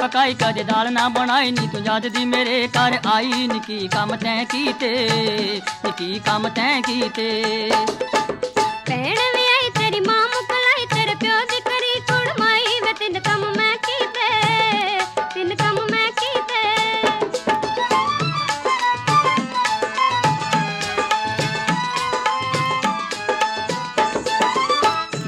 ਪਕਾਈ ਕਦੇ ਦਾਲ ਨਾ ਬਣਾਈ ਨੀ ਤੂੰ ਯਾਦ ਦੀ ਮੇਰੇ ਘਰ ਆਈ ਨੀ ਕੀ ਕੰਮ ਤੈਂ ਕੀਤੇ ਨੀ ਕੀ ਕੰਮ ਤੈਂ ਕੀਤੇ। ਭੈਣ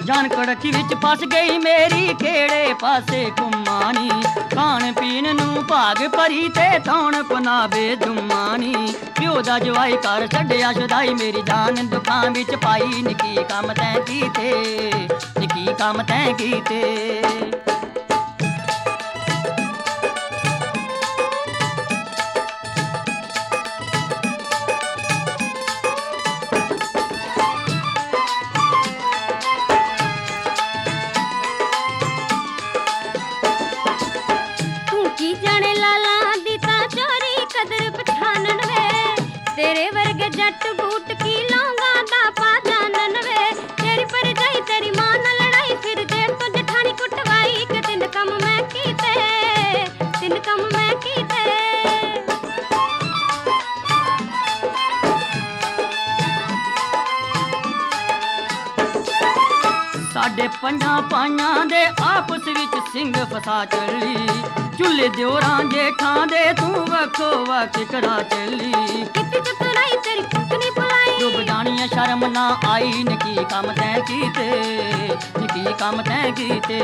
ਜਾਨ ਕੜਕੀ ਵਿੱਚ ਫਸ ਗਈ ਮੇਰੀ, ਕਿਹੜੇ ਪਾਸੇ ਘੁੰਮਾਣੀ? ਖਾਣ ਪੀਣ ਨੂੰ ਭਾਗ ਭਰੀ ਤੇ ਤੌਣ ਪਨਾਵੇ ਜੁਮਾਨੀ। ਪਿਓ ਦਾ ਜਵਾਈ ਕਰ ਛੱਡਿਆ ਸ਼ੁਦਾਈ, ਮੇਰੀ ਜਾਨ ਦੁੱਖਾਂ ਵਿੱਚ ਪਾਈ। ਨਿੱਕੀ ਕੰਮ ਤੈਂ ਕੀਤੇ, ਨਿੱਕੀ ਕੰਮ ਤੈਂ ਕੀਤੇ। ਬੂਟ ਕੀ ਸਾਡੇ ਪੰਜਾਂ ਪਾਈਆਂ ਦੇ ਆਪਸ ਵਿੱਚ ਸਿੰਘ ਫਸਾ ਚੱਲੀ। ਚੁੱਲ੍ਹੇ ਦਿਓਰਾਂ ਜੇਠਾਂ ਦੇ ਤੂੰ ਵੱਖੋ ਵੱਖ ਕਰਾ ਚੱਲੀ। ਕਿਤੇ ਚਤਰਾਈ ਤੇਰੀ ਕੁੱਕਣੀ ਬੁਲਾਈ ਡੁੱਬ ਜਾਣੀਆਂ ਸ਼ਰਮ ਨਾ ਆਈ ਨਿੱਕੀ ਕੰਮ ਤੈਂ ਕੀਤੇ ਨਿੱਕੀ ਕੰਮ ਤੈਂ ਕੀਤੇ।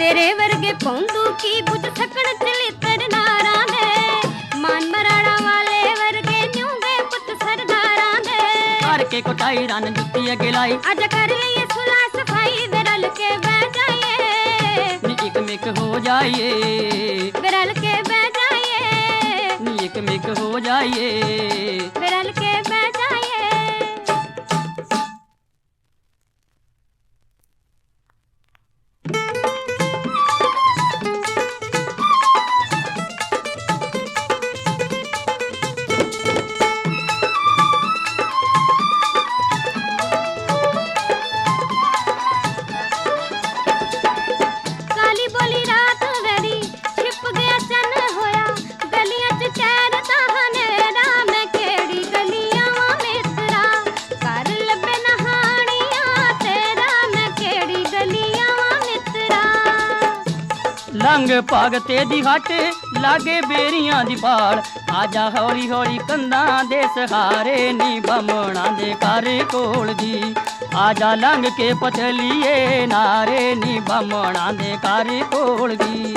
ਤੇਰੇ ਵਰਗੇ ਪੌਂਦੂ ਕੀ ਬੁੱਝ ਸਕਣ ਚਲੇ ਤਰ ਨਾਰਾਂ ਦੇ? ਮਨ ਮਰਾੜਾ ਵਾਲੇ ਵਰਗੇ ਨਿਉਂਦੇ ਪੁੱਤ ਸਰਦਾਰਾਂ ਦੇ। ਕਰਕੇ ਕੋਟਾਈ ਰਨ ਜੁੱਤੀ ਅਗੇ ਲਾਈ ਅੱਜ ਕਰ ਲਈਏ ਸੁਲਾ ਸਫ਼ਾਈ ਵੇ ਰਲ ਕੇ ਬਹਿ ਜਾਈਏ। ਨੀ ਇੱਕ ਮਿਕ ਹੋ ਜਾਈਏ। ਵੇ ਰਲ ਕੇ ਬਹਿ ਜਾਈਏ। ਨੀ ਇੱਕ ਮਿਕ ਹੋ ਜਾਈਏ। ਲੰਗ ਭਗਤੇ ਦੀ ਹੱਟ, ਲਾਗੇ ਬੇਰੀਆਂ ਦੀ ਪਾਲ ਆਜਾ ਹੌਲੀ ਹੌਲੀ ਕੰਧਾਂ ਦੇ ਸਹਾਰੇ, ਨੀ ਬਮਣਾ ਦੇ ਘਰ ਕੋਲ ਦੀ ਆਜਾ ਲੰਘ ਕੇ ਪਥਲੀਏ ਨਾਰੇ, ਨੀ ਬਮਣਾ ਦੇ ਘਰ ਕੋਲ ਦੀ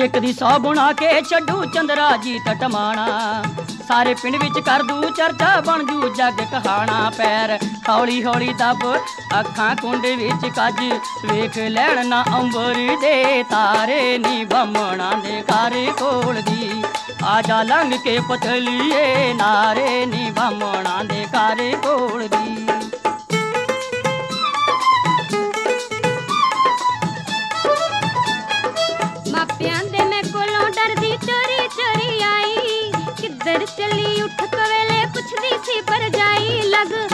ਇੱਕ ਦੀ ਸੌ ਬੁਣਾ ਕੇ ਛੱਡੂ ਚੰਦਰਾ ਜੀ ਟਟਮਾਣਾ ਸਾਰੇ ਪਿੰਡ ਵਿੱਚ ਕਰ ਦੂ ਚਰਚਾ, ਬਣ ਜੂ ਜੱਗ ਕਹਾਣਾ ਪੈਰ। ਹੌਲੀ ਹੌਲੀ ਦੱਬ ਅੱਖਾਂ ਕੁੰਡ ਵਿੱਚ ਕੱਜ। ਵੇਖ ਲੈਣ ਨਾ ਅੰਬਰ ਦੇ ਤਾਰੇ, ਨੀ ਬਮਣਾ ਦੇ ਘਰ ਕੋਲ ਦੀ। ਜਾ ਲੰਘ ਕੇ ਪਥਲੀਏ ਨਾਰੇ, ਨੀ ਬਮਣਾ ਦੇ ਘਰ ਕੋਲ ਦੀ। ਜਾਈ ਲਗ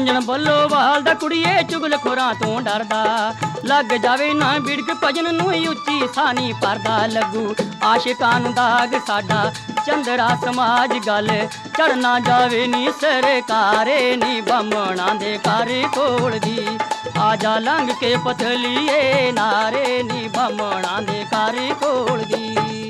ਨਰੰਜਨ ਬੱਲੋਵਾਲ ਦਾ ਕੁੜੀਏ, ਚੁਗਲ ਖੋਰਾਂ ਤੋਂ ਡਰਦਾ। ਲੱਗ ਜਾਵੇ ਨਾ ਬਿੜਕ ਭਜਨ ਨੂੰ ਉੱਚੀ ਸਾਨੀ ਪਰਦਾ। ਲੱਗੂ ਆਸ਼ਿਕਾਂ ਨੂੰ ਦਾਗ ਸਾਡਾ, ਚੰਦਰਾ ਸਮਾਜ ਗੱਲ। ਚੜਨਾ ਜਾਵੇ ਨੀ ਸਰਕਾਰੇ, ਨੀ ਬਮਣਾ ਦੇ ਘਰ ਕੋਲ ਦੀ। ਆ ਜਾ ਲੰਘ ਕੇ ਪਥਲੀਏ ਨਾਰੇ, ਨੀ ਬਮਣਾ ਦੇ ਘਰ ਕੋਲ ਦੀ।